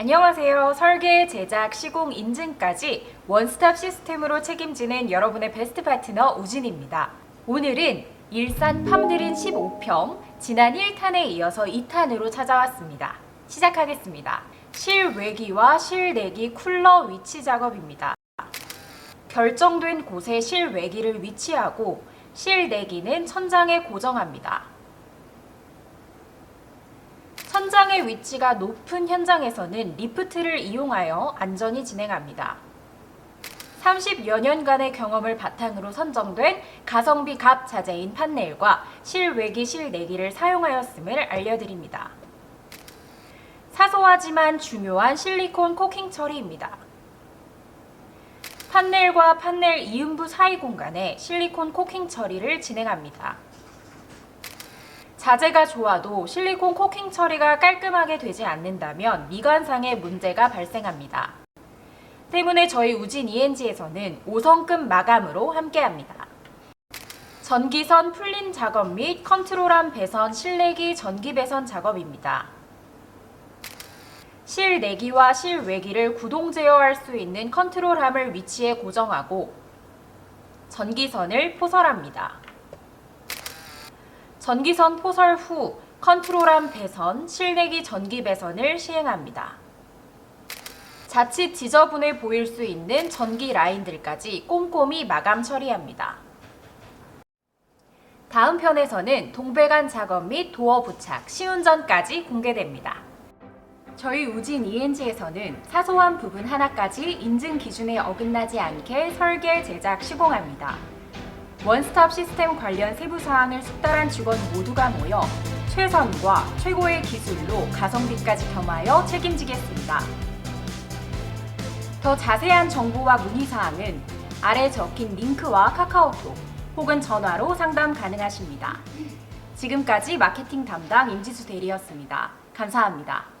안녕하세요. 설계, 제작, 시공, 인증까지 원스톱 시스템으로 책임지는 여러분의 베스트 파트너 우진입니다. 오늘은 일산 팜드린 15평, 지난 1탄에 이어서 2탄으로 찾아왔습니다. 시작하겠습니다. 실외기와 실내기 쿨러 위치 작업입니다. 결정된 곳에 실외기를 위치하고 실내기는 천장에 고정합니다. 천장의 위치가 높은 현장에서는 리프트를 이용하여 안전히 진행합니다. 30여 년간의 경험을 바탕으로 선정된 가성비 갑 자재인 판넬과 실외기 실내기를 사용하였음을 알려드립니다. 사소하지만 중요한 실리콘 코킹 처리입니다. 판넬과 판넬 이음부 사이 공간에 실리콘 코킹 처리를 진행합니다. 자재가 좋아도 실리콘 코킹 처리가 깔끔하게 되지 않는다면 미관상의 문제가 발생합니다. 때문에 저희 우진 ENG에서는 5성급 마감으로 함께합니다. 전기선 풀린 작업 및 컨트롤함 배선 실내기 전기 배선 작업입니다. 실내기와 실외기를 구동 제어할 수 있는 컨트롤함을 위치에 고정하고 전기선을 포설합니다. 전기선 포설 후 컨트롤함 배선, 실내기 전기 배선을 시행합니다. 자칫 지저분해 보일 수 있는 전기 라인들까지 꼼꼼히 마감 처리합니다. 다음 편에서는 동배관 작업 및 도어 부착, 시운전까지 공개됩니다. 저희 우진 ENG에서는 사소한 부분 하나까지 인증 기준에 어긋나지 않게 설계, 제작, 시공합니다. 원스톱 시스템 관련 세부 사항을 숙달한 직원 모두가 모여 최선과 최고의 기술로 가성비까지 겸하여 책임지겠습니다. 더 자세한 정보와 문의 사항은 아래 적힌 링크와 카카오톡 혹은 전화로 상담 가능하십니다. 지금까지 마케팅 담당 임지수 대리였습니다. 감사합니다.